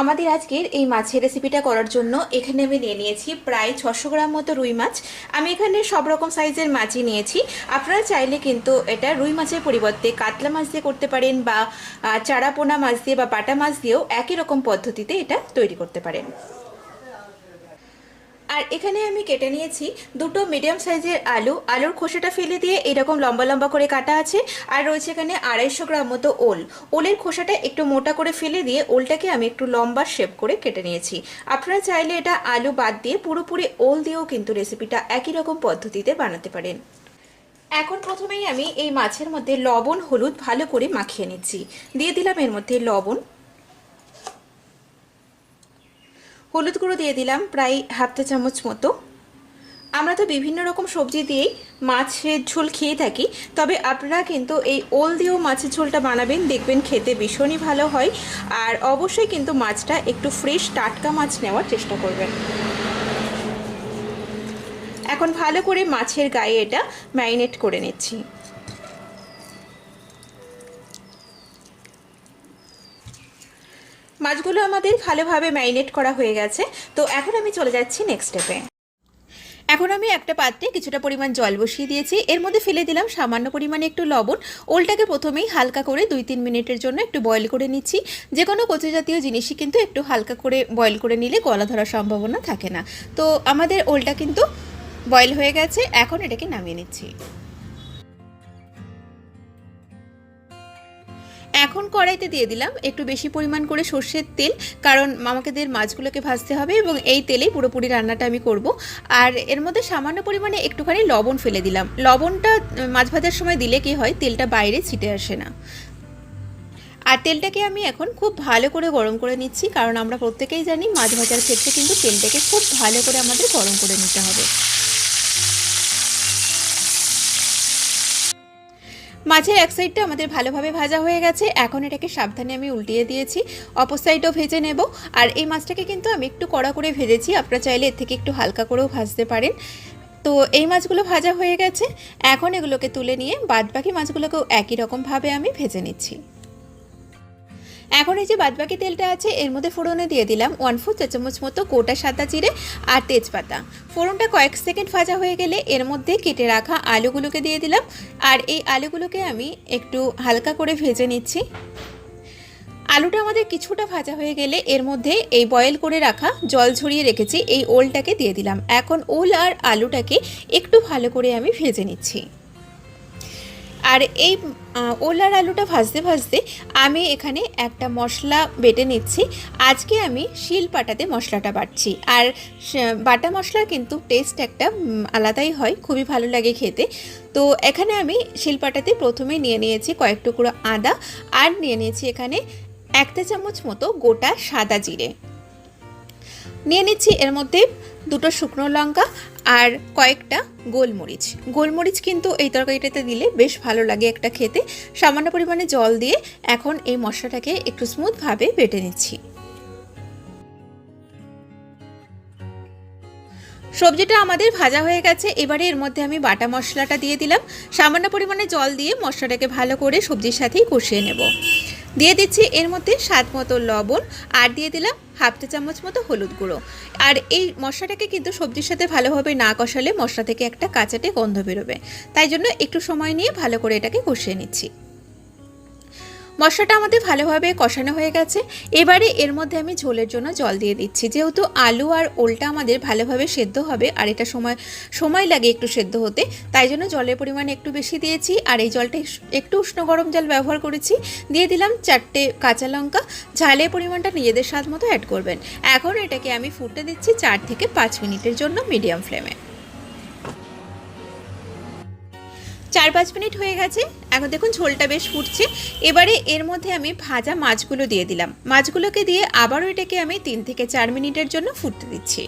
আমাদের আজকের এই মাছের রেসিপিটা করার জন্য এখানে আমি নিয়ে নিয়েছি প্রায় ছশো গ্রাম মতো রুই মাছ। আমি এখানে সব রকম সাইজের মাছই নিয়েছি। আপনারা চাইলে কিন্তু এটা রুই মাছের পরিবর্তে কাতলা মাছ দিয়ে করতে পারেন বা চারাপোনা মাছ দিয়ে বা বাটা মাছ দিয়েও একই রকম পদ্ধতিতে এটা তৈরি করতে পারেন। আর এখানে আমি কেটে নিয়েছি দুটো মিডিয়াম সাইজের আলু। আলুর খোসাটা ফেলে দিয়ে এরকম লম্বা লম্বা করে কাটা আছে। আর রয়েছে এখানে আড়াইশো গ্রাম মতো ওল। ওলের খোসাটা একটু মোটা করে ফেলে দিয়ে ওলটাকে আমি একটু লম্বা শেপ করে কেটে নিয়েছি। আপনারা চাইলে এটা আলু বাদ দিয়ে পুরোপুরি ওল দিয়েও কিন্তু রেসিপিটা একই রকম পদ্ধতিতে বানাতে পারেন। এখন প্রথমেই আমি এই মাছের মধ্যে লবণ, হলুদ ভালো করে মাখিয়ে নিচ্ছি। দিয়ে দিলাম এর মধ্যে লবণ। হলুদ গুঁড়ো দিয়ে দিলাম প্রায় হাফ চা চামচ মতো। আমরা তো বিভিন্ন রকম সবজি দিয়েই মাছের ঝোল খেয়ে থাকি, তবে আপনারা কিন্তু এই ওল দিয়েও মাছের ঝোলটা বানাবেন, দেখবেন খেতে ভীষণই ভালো হয়। আর অবশ্যই কিন্তু মাছটা একটু ফ্রেশ টাটকা মাছ নেওয়ার চেষ্টা করবেন। এখন ভালো করে মাছের গায়ে এটা ম্যারিনেট করে নিচ্ছি। মাছগুলো আমাদের ভালোভাবে ম্যারিনেট করা হয়ে গেছে। তো এখন আমি চলে যাচ্ছি নেক্সট স্টেপে এখন আমি একটা পাত্রে কিছুটা পরিমাণ জল বসিয়ে দিয়েছি। এর মধ্যে ফেলে দিলাম সামান্য পরিমাণে একটু লবণ। ওলটাকে প্রথমেই হালকা করে দুই তিন মিনিটের জন্য একটু বয়েল করে নিচ্ছি। যে কোনো কচু জাতীয় জিনিসই কিন্তু একটু হালকা করে বয়েল করে নিলে গলা ধরার সম্ভাবনা থাকে না। তো আমাদের ওলটা কিন্তু বয়েল হয়ে গেছে। এখন এটাকে নামিয়ে নিচ্ছি। এখন কড়াইতে দিয়ে দিলাম একটু বেশি পরিমাণ করে সর্ষের তেল, কারণ মামাকেদের মাছগুলোকে ভাজতে হবে এবং এই তেলেই পুরোপুরি রান্নাটা আমি করব। আর এর মধ্যে সামান্য পরিমাণে একটুখানি লবণ ফেলে দিলাম। লবণটা মাছ ভাজার সময় দিলে কি হয়, তেলটা বাইরে ছিটে আসে না। আর তেলটাকে আমি এখন খুব ভালো করে গরম করে নিচ্ছি, কারণ আমরা প্রত্যেকেই জানি মাছ ভাজার ক্ষেত্রে কিন্তু তেলটাকে খুব ভালো করে আমাদের গরম করে নিতে হবে। মাছের এক সাইডটা আমাদের ভালোভাবে ভাজা হয়ে গেছে। এখন এটাকে সাবধানে আমি উল্টিয়ে দিয়েছি। অপর সাইডও ভেজে নেব। আর এই মাছটাকে কিন্তু আমি একটু কড়া করে ভেজেছি। আপনারা চাইলে এর থেকে একটু হালকা করেও ভাজতে পারেন। তো এই মাছগুলো ভাজা হয়ে গেছে। এখন এগুলোকে তুলে নিয়ে বাদবাকি মাছগুলোকেও একই রকমভাবে আমি ভেজে নিচ্ছি। এখন এই যে বাদবাকি তেলটা আছে, এর মধ্যে ফোড়নে দিয়ে দিলাম ওয়ান ফোর চা চামচ মতো গোটা সাদা জিরে আর তেজপাতা। ফোড়নটা কয়েক সেকেন্ড ভাজা হয়ে গেলে এর মধ্যে কেটে রাখা আলুগুলোকে দিয়ে দিলাম। আর এই আলুগুলোকে আমি একটু হালকা করে ভেজে নিচ্ছি। আলুটা আমাদের কিছুটা ভাজা হয়ে গেলে এর মধ্যে এই বয়েল করে রাখা জল ঝরিয়ে রেখেছি, এই ওলটাকে দিয়ে দিলাম। এখন ওল আর আলুটাকে একটু ভালো করে আমি ভেজে নিচ্ছি। আর এই ওলার আলুটা ভাজতে ভাজতে আমি এখানে একটা মশলা বেটে নিচ্ছি। আজকে আমি শিল পাটাতে মশলাটা বাটছি। আর বাটা মশলার কিন্তু টেস্ট একটা আলাদাই হয়, খুবই ভালো লাগে খেতে। তো এখানে আমি শিলপাটাতে প্রথমে নিয়ে নিয়েছি কয়েক টুকরো আদা আর নিয়ে নিয়েছি এখানে একটা চামচ মতো গোটা সাদা জিরে। নিয়ে নিচ্ছি এর মধ্যে দুটো শুকনো লঙ্কা আর কয়েকটা গোলমরিচ। গোলমরিচ কিন্তু এই তরকারিটাতে দিলে বেশ ভালো লাগে একটা খেতে। সামান্য পরিমাণে জল দিয়ে এখন এই মশলাটাকে একটু স্মুথভাবে বেটে নিচ্ছি। সবজিটা আমাদের ভাজা হয়ে গেছে। এবারে এর মধ্যে আমি বাটা মশলাটা দিয়ে দিলাম। সামান্য পরিমাণে জল দিয়ে মশলাটাকে ভালো করে সবজির সাথেই কষিয়ে নেব। দিয়ে দিচ্ছি এর মধ্যে স্বাদ মতো লবণ। আর দিয়ে দিলাম হাফ চা চামচ মতো হলুদ গুঁড়ো। আর এই মশলাটাকে কিন্তু সবজির সাথে ভালোভাবে না কষালে মশলা থেকে একটা কাঁচাটে গন্ধ বেরোবে। তাই জন্য একটু সময় নিয়ে ভালো করে এটাকে কষিয়ে নিচ্ছি। মশলাটা আমাদের ভালোভাবে কষানো হয়ে গেছে। এবারে এর মধ্যে আমি ঝোলের জন্য জল দিয়ে দিচ্ছি। যেহেতু আলু আর ওলটা আমাদের ভালোভাবে সেদ্ধ হবে, আর এটা সময় সময় লাগে একটু সেদ্ধ হতে, তাই জন্য জলের পরিমাণ একটু বেশি দিয়েছি। আর এই জলটা একটু উষ্ণ গরম জল ব্যবহার করেছি। দিয়ে দিলাম চারটে কাঁচা লঙ্কা। ঝালের পরিমাণটা নিজেদের স্বাদ মতো অ্যাড করবেন। এখন এটাকে আমি ফুটতে দিচ্ছি চার থেকে পাঁচ মিনিটের জন্য মিডিয়াম ফ্লেমে চার পাঁচ মিনিট হয়ে গেছে। এখন দেখুন ঝোলটা বেশ ফুটছে। এবারে এর মধ্যে আমি ভাজা মাছগুলো দিয়ে দিলাম। মাছগুলোকে দিয়ে আবারও এটাকে আমি তিন থেকে চার মিনিটের জন্য ফুটতে দিচ্ছি।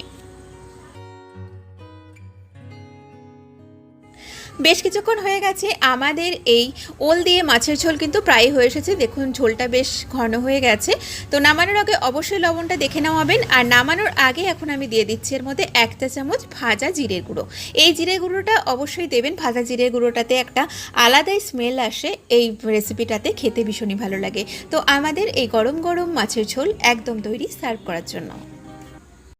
বেশ কিছুক্ষণ হয়ে গেছে, আমাদের এই ওল দিয়ে মাছের ঝোল কিন্তু প্রায় হয়ে এসেছে। দেখুন, ঝোলটা বেশ ঘন হয়ে গেছে। তো নামানোর আগে অবশ্যই লবণটা দেখে নেওয়াবেন আর নামানোর আগে এখন আমি দিয়ে দিচ্ছি এর মধ্যে এক চা চামচ ভাজা জিরের গুঁড়ো। এই জিরে গুঁড়োটা অবশ্যই দেবেন। ভাজা জিরের গুঁড়োটাতে একটা আলাদাই স্মেল আসে এই রেসিপিটাতে। খেতে ভীষণই ভালো লাগে। তো আমাদের এই গরম গরম মাছের ঝোল একদম তৈরি সার্ভ করার জন্য।